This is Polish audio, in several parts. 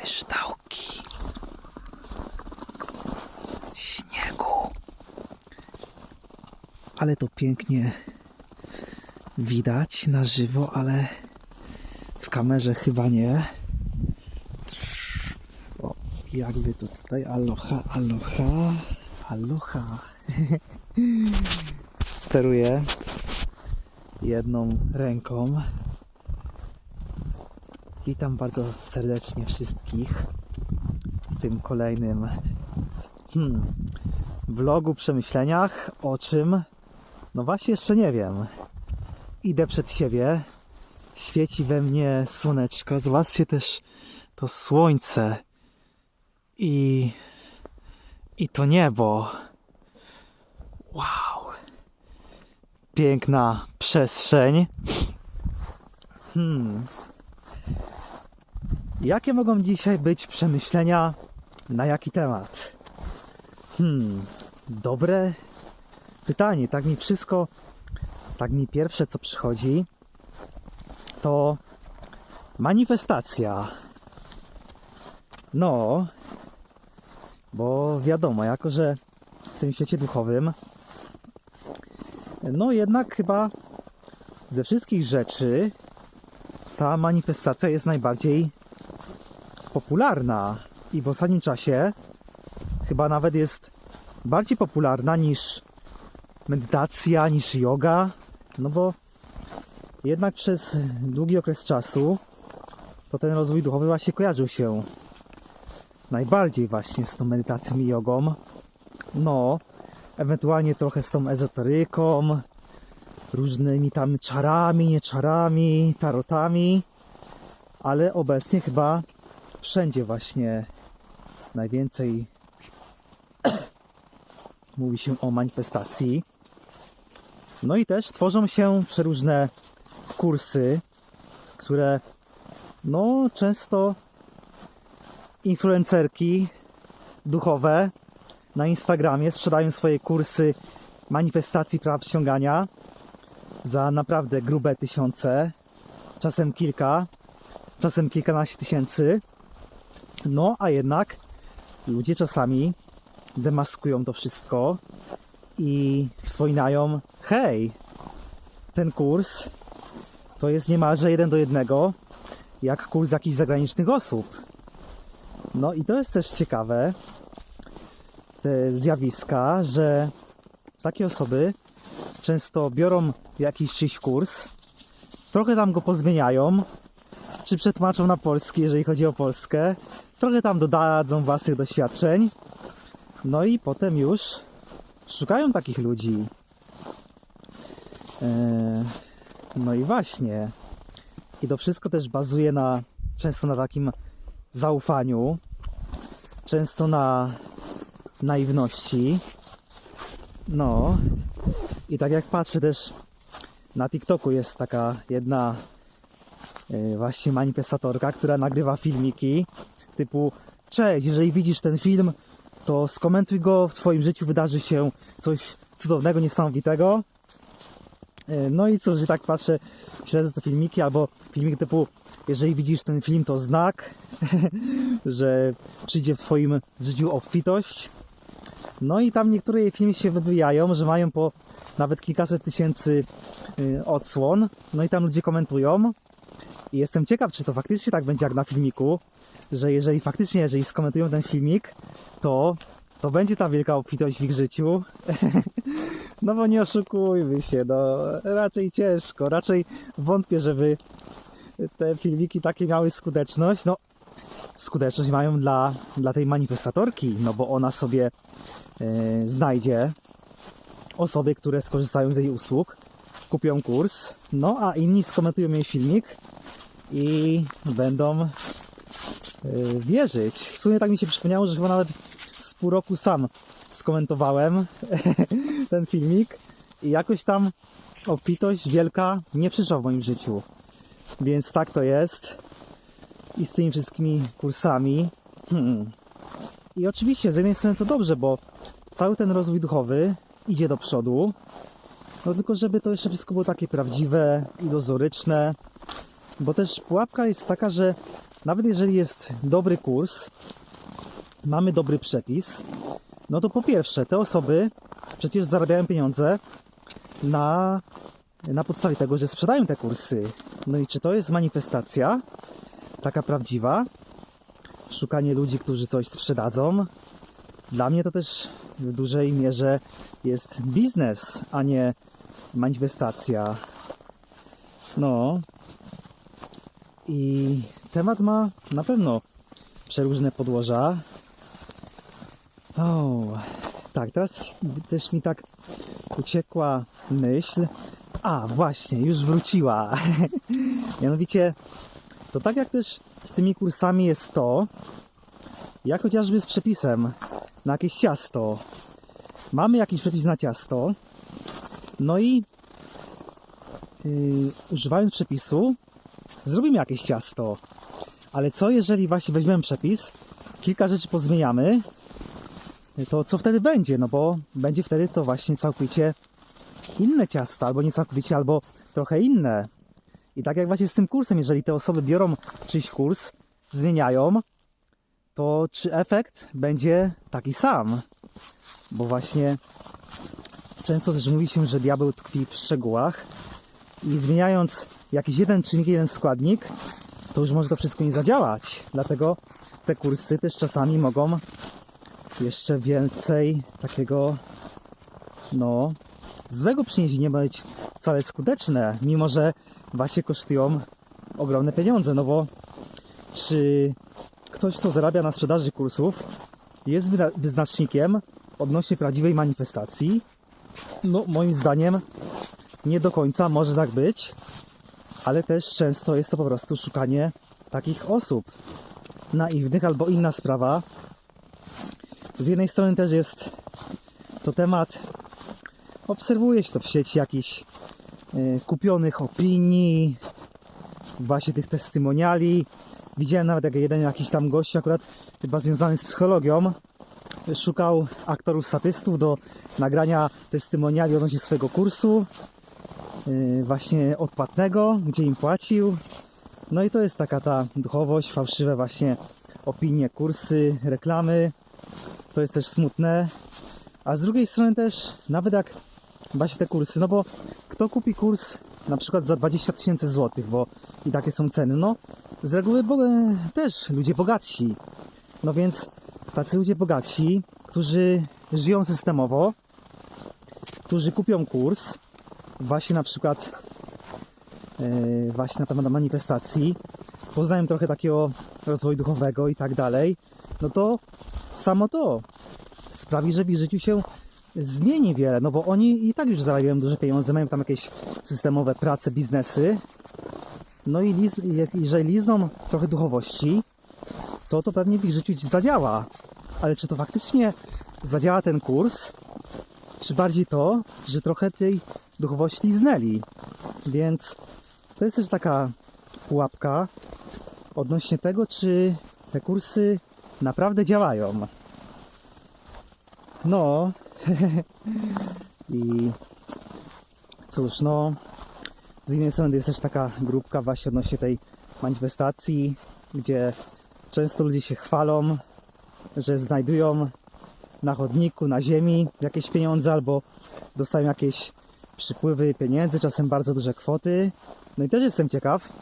kryształki śniegu. Ale to pięknie widać na żywo, ale w kamerze chyba nie. O, jakby to tutaj aloha, aloha, aloha. Steruję jedną ręką. Witam bardzo serdecznie wszystkich w tym kolejnym hmm, vlogu, przemyśleniach. O czym? No właśnie, jeszcze nie wiem. Idę przed siebie, świeci we mnie słoneczko. Zobaczcie też to słońce i, i to niebo. Wow! Piękna przestrzeń. Hmm. Jakie mogą dzisiaj być przemyślenia na jaki temat? Hmm, dobre pytanie. Tak mi wszystko, tak mi pierwsze co przychodzi, to manifestacja. No, bo wiadomo, jako że w tym świecie duchowym, no jednak chyba ze wszystkich rzeczy ta manifestacja jest najbardziej popularna i w ostatnim czasie chyba nawet jest bardziej popularna niż medytacja, niż yoga, no bo jednak przez długi okres czasu to ten rozwój duchowy właśnie kojarzył się najbardziej właśnie z tą medytacją i jogą. No, ewentualnie trochę z tą ezoteryką, różnymi tam czarami, nie czarami, tarotami, ale obecnie chyba wszędzie właśnie najwięcej mówi się o manifestacji. No i też tworzą się przeróżne kursy, które no często influencerki duchowe na Instagramie sprzedają swoje kursy manifestacji praw ściągania za naprawdę grube tysiące, czasem kilka, czasem kilkanaście tysięcy. No, a jednak ludzie czasami demaskują to wszystko i wspominają: hej, ten kurs to jest niemalże jeden do jednego, jak kurs jakichś zagranicznych osób. No i to jest też ciekawe, te zjawiska, że takie osoby często biorą jakiś czyjś kurs, trochę tam go pozmieniają, czy przetłumaczą na polski, jeżeli chodzi o Polskę, trochę tam dodadzą własnych doświadczeń, no i potem już szukają takich ludzi. Eee, No i właśnie. I to wszystko też bazuje na często na takim zaufaniu, często na naiwności. No. I tak jak patrzę też na TikToku jest taka jedna e, właśnie manifestatorka, która nagrywa filmiki typu Cześć, jeżeli widzisz ten film, to skomentuj go, w Twoim życiu wydarzy się coś cudownego, niesamowitego. E, No i cóż, że tak patrzę, śledzę te filmiki, albo filmik typu jeżeli widzisz ten film, to znak, że przyjdzie w Twoim życiu obfitość. No i tam niektóre jej filmy się wybijają, że mają po nawet kilkaset tysięcy y, odsłon. No i tam ludzie komentują. I jestem ciekaw, czy to faktycznie tak będzie jak na filmiku, że jeżeli faktycznie, jeżeli skomentują ten filmik, to, to będzie ta wielka obfitość w ich życiu. no bo nie oszukujmy się, no raczej ciężko, raczej wątpię, żeby te filmiki takie miały skuteczność. No skuteczność mają dla, dla tej manifestatorki, no bo ona sobie e, znajdzie osoby, które skorzystają z jej usług, kupią kurs, no a inni skomentują jej filmik i będą e, wierzyć. W sumie tak mi się przypomniało, że chyba nawet z pół roku sam skomentowałem ten filmik i jakoś tam obfitość wielka nie przyszła w moim życiu. Więc tak to jest. I z tymi wszystkimi kursami. Hmm. I oczywiście z jednej strony to dobrze, bo cały ten rozwój duchowy idzie do przodu. No tylko żeby to jeszcze wszystko było takie prawdziwe, iluzoryczne. Bo też pułapka jest taka, że nawet jeżeli jest dobry kurs, mamy dobry przepis, no to po pierwsze, te osoby przecież zarabiają pieniądze na, na podstawie tego, że sprzedają te kursy. No i czy to jest manifestacja taka prawdziwa? Szukanie ludzi, którzy coś sprzedadzą? Dla mnie to też w dużej mierze jest biznes, a nie manifestacja. No. I temat ma na pewno przeróżne podłoża. O, tak, teraz też mi tak uciekła myśl. A, właśnie, już wróciła. Mianowicie, to tak jak też z tymi kursami jest to, jak chociażby z przepisem na jakieś ciasto. Mamy jakiś przepis na ciasto, no i yy, używając przepisu, zrobimy jakieś ciasto. Ale co jeżeli właśnie weźmiemy przepis, kilka rzeczy pozmieniamy, to co wtedy będzie? No bo będzie wtedy to właśnie całkowicie inne ciasta, albo nie całkowicie, albo trochę inne. I tak jak właśnie z tym kursem, jeżeli te osoby biorą czyjś kurs, zmieniają, to czy efekt będzie taki sam? Bo właśnie często też mówi się, że diabeł tkwi w szczegółach i zmieniając jakiś jeden czynnik, jeden składnik, to już może to wszystko nie zadziałać. Dlatego te kursy też czasami mogą jeszcze więcej takiego no złego przynieść, nie być wcale skuteczne, mimo że właśnie kosztują ogromne pieniądze, no bo czy ktoś, kto zarabia na sprzedaży kursów, jest wyznacznikiem odnośnie prawdziwej manifestacji? No, moim zdaniem nie do końca może tak być, ale też często jest to po prostu szukanie takich osób naiwnych albo inna sprawa. Z jednej strony też jest to temat, obserwuje się to w sieci jakichś kupionych opinii, właśnie tych testymoniali. Widziałem nawet jak jeden jakiś tam gość akurat chyba związany z psychologią szukał aktorów statystów do nagrania testymoniali odnośnie swojego kursu yy, właśnie odpłatnego, gdzie im płacił. No i to jest taka ta duchowość, fałszywe właśnie opinie, kursy, reklamy. To jest też smutne. A z drugiej strony też, nawet jak właśnie te kursy, no bo kto kupi kurs na przykład za 20 tysięcy złotych, bo i takie są ceny, no z reguły też ludzie bogatsi. No więc tacy ludzie bogatsi, którzy żyją systemowo, którzy kupią kurs, właśnie na przykład e, właśnie na temat manifestacji, poznają trochę takiego rozwoju duchowego i tak dalej, no to samo to sprawi, że w ich życiu się zmieni wiele, no bo oni i tak już zarabiają duże pieniądze, mają tam jakieś systemowe prace, biznesy, no i liz, jeżeli lizną trochę duchowości, to to pewnie w ich życiu zadziała. Ale czy to faktycznie zadziała ten kurs? Czy bardziej to, że trochę tej duchowości liznęli? Więc to jest też taka pułapka odnośnie tego, czy te kursy naprawdę działają. No. I cóż, no. Z jednej strony jest też taka grupka właśnie odnośnie tej manifestacji, gdzie często ludzie się chwalą, że znajdują na chodniku, na ziemi jakieś pieniądze albo dostają jakieś przypływy pieniędzy, czasem bardzo duże kwoty. No i też jestem ciekaw,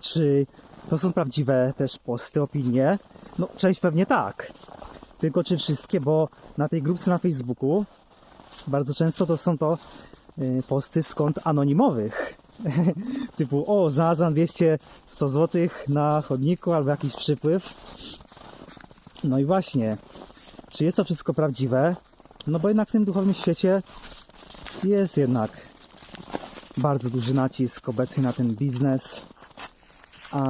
czy to są prawdziwe też posty, opinie. No, część pewnie tak. Tylko czy wszystkie, bo na tej grupce na Facebooku bardzo często to są to y, posty kont anonimowych. Typu, o, znalazłam 200, 100 zł na chodniku albo jakiś przypływ. No i właśnie, czy jest to wszystko prawdziwe? No bo jednak w tym duchowym świecie jest jednak bardzo duży nacisk obecnie na ten biznes, a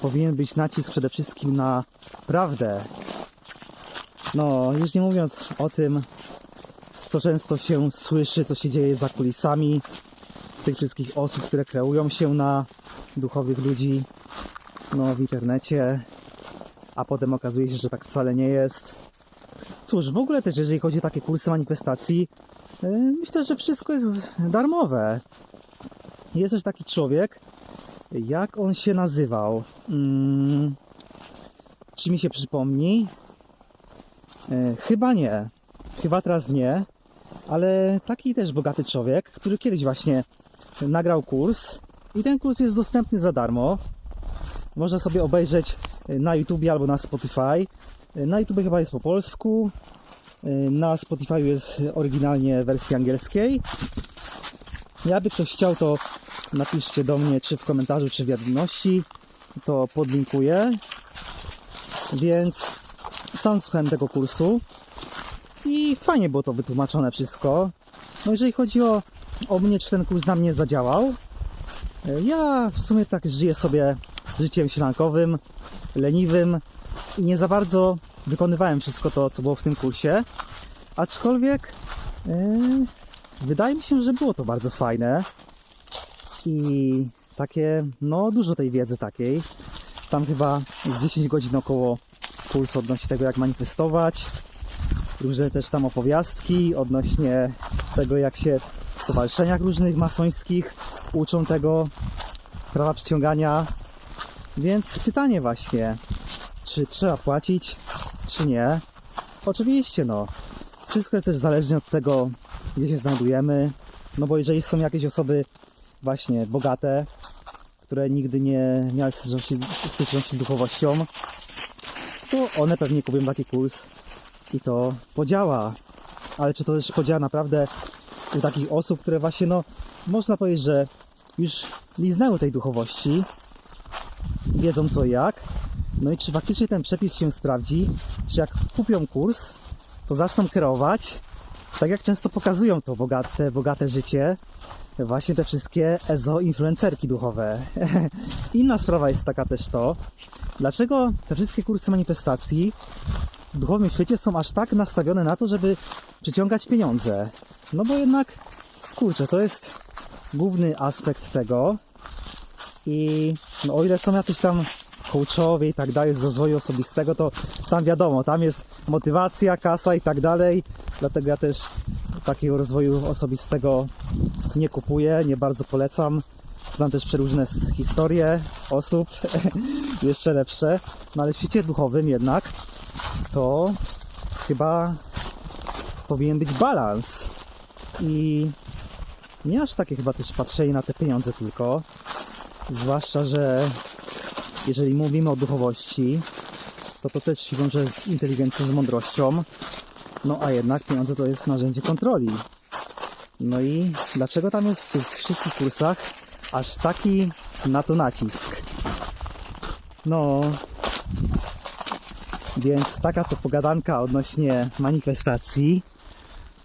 powinien być nacisk przede wszystkim na prawdę. No, już nie mówiąc o tym, co często się słyszy, co się dzieje za kulisami tych wszystkich osób, które kreują się na duchowych ludzi no, w internecie, a potem okazuje się, że tak wcale nie jest. Cóż, w ogóle też, jeżeli chodzi o takie kursy manifestacji, yy, myślę, że wszystko jest darmowe. Jest też taki człowiek, Jak on się nazywał? Mm, czy mi się przypomni? E, chyba nie. Chyba teraz nie. Ale taki też bogaty człowiek, który kiedyś właśnie nagrał kurs i ten kurs jest dostępny za darmo. Można sobie obejrzeć na YouTube albo na Spotify. Na YouTube chyba jest po polsku. Na Spotify jest oryginalnie wersji angielskiej. Jakby ktoś chciał, to napiszcie do mnie, czy w komentarzu, czy w wiadomości. To podlinkuję. Więc sam słuchałem tego kursu i fajnie było to wytłumaczone wszystko. No jeżeli chodzi o, o mnie, czy ten kurs na mnie zadziałał, ja w sumie tak żyję sobie życiem ślankowym, leniwym i nie za bardzo wykonywałem wszystko to, co było w tym kursie. Aczkolwiek yy, wydaje mi się, że było to bardzo fajne i takie, no dużo tej wiedzy takiej. Tam chyba z 10 godzin około kursu odnośnie tego, jak manifestować. Różne też tam opowiastki odnośnie tego, jak się w stowarzyszeniach różnych masońskich uczą tego prawa przyciągania. Więc pytanie właśnie, czy trzeba płacić, czy nie? Oczywiście, no. Wszystko jest też zależne od tego, gdzie się znajdujemy. No bo jeżeli są jakieś osoby właśnie bogate, które nigdy nie miały styczności z duchowością, to one pewnie kupią taki kurs i to podziała. Ale czy to też podziała naprawdę u takich osób, które właśnie, no, można powiedzieć, że już liznęły tej duchowości, wiedzą co i jak, no i czy faktycznie ten przepis się sprawdzi, czy jak kupią kurs, to zaczną kierować, tak jak często pokazują to bogate, bogate życie, właśnie te wszystkie ezo-influencerki duchowe. Inna sprawa jest taka też to, dlaczego te wszystkie kursy manifestacji w duchowym świecie są aż tak nastawione na to, żeby przyciągać pieniądze. No bo jednak, kurczę, to jest główny aspekt tego. I no, o ile są jacyś tam coachowie i tak dalej z rozwoju osobistego, to tam wiadomo, tam jest motywacja, kasa i tak dalej. Dlatego ja też takiego rozwoju osobistego nie kupuję, nie bardzo polecam. Znam też przeróżne historie osób, jeszcze lepsze. No ale w świecie duchowym jednak to chyba powinien być balans. I nie aż takie chyba też patrzenie na te pieniądze tylko. Zwłaszcza, że jeżeli mówimy o duchowości, to to też się wiąże z inteligencją, z mądrością. No a jednak pieniądze to jest narzędzie kontroli. No i dlaczego tam jest w wszystkich kursach aż taki na to nacisk? No, więc taka to pogadanka odnośnie manifestacji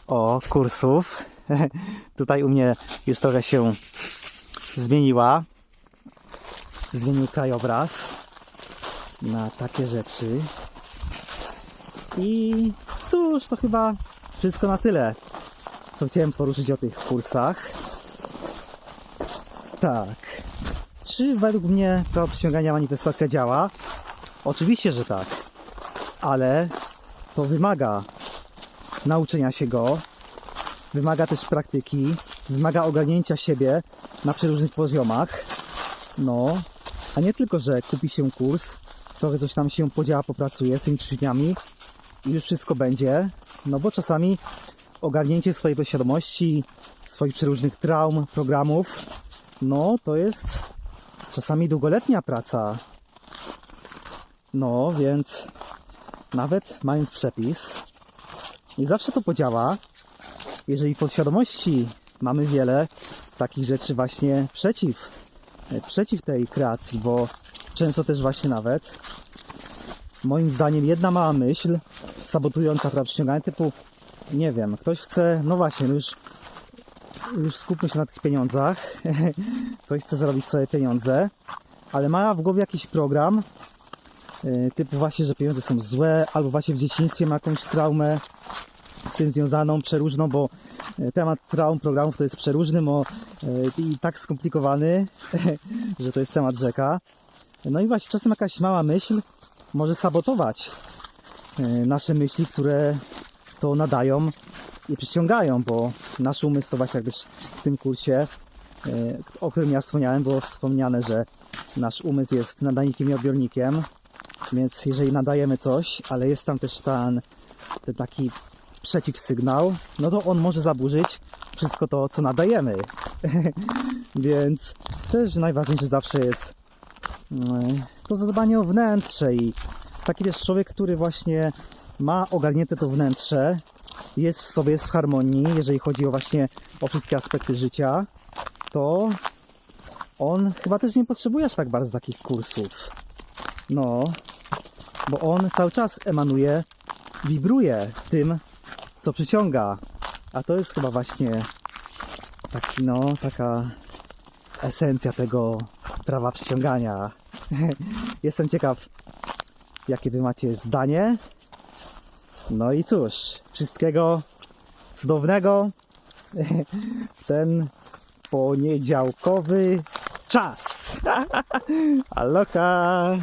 o kursów. Tutaj u mnie już trochę się zmieniła. Zmienił krajobraz na takie rzeczy. I cóż, to chyba wszystko na tyle, co chciałem poruszyć o tych kursach. Tak. Czy według mnie prawo przyciągania manifestacja działa? Oczywiście, że tak. Ale to wymaga nauczenia się go, wymaga też praktyki, wymaga ogarnięcia siebie na przeróżnych poziomach. No, a nie tylko, że kupi się kurs, trochę coś tam się podziała, popracuje z tymi ćwiczeniami i już wszystko będzie. No bo czasami ogarnięcie swojej podświadomości, swoich przeróżnych traum, programów, no to jest czasami długoletnia praca. No, więc nawet mając przepis, nie zawsze to podziała. Jeżeli w podświadomości mamy wiele takich rzeczy właśnie przeciw, przeciw tej kreacji, bo często też właśnie nawet moim zdaniem jedna mała myśl sabotująca prawo przyciągania typu nie wiem, ktoś chce, no właśnie, już, już skupmy się na tych pieniądzach, ktoś chce zarobić sobie pieniądze, ale ma w głowie jakiś program, y, typu właśnie, że pieniądze są złe, albo właśnie w dzieciństwie ma jakąś traumę z tym związaną, przeróżną, bo y, temat traum, programów to jest przeróżny bo, y, i tak skomplikowany, że to jest temat rzeka. No i właśnie czasem jakaś mała myśl może sabotować nasze myśli, które to nadają i przyciągają, bo nasz umysł to właśnie jak też w tym kursie o którym ja wspomniałem, było wspomniane, że nasz umysł jest nadajnikiem i odbiornikiem, więc jeżeli nadajemy coś, ale jest tam też ten, ten taki przeciwsygnał, no to on może zaburzyć wszystko to, co nadajemy. więc też najważniejsze zawsze jest mm, to zadbanie o wnętrze i taki też człowiek, który właśnie ma ogarnięte to wnętrze, jest w sobie, jest w harmonii, jeżeli chodzi o właśnie o wszystkie aspekty życia, to on chyba też nie potrzebuje aż tak bardzo takich kursów. No, bo on cały czas emanuje, wibruje tym, co przyciąga. A to jest chyba właśnie taki, no, taka esencja tego prawa przyciągania. Jestem ciekaw, jakie wy macie zdanie. No i cóż, wszystkiego cudownego w ten poniedziałkowy czas. Aloha!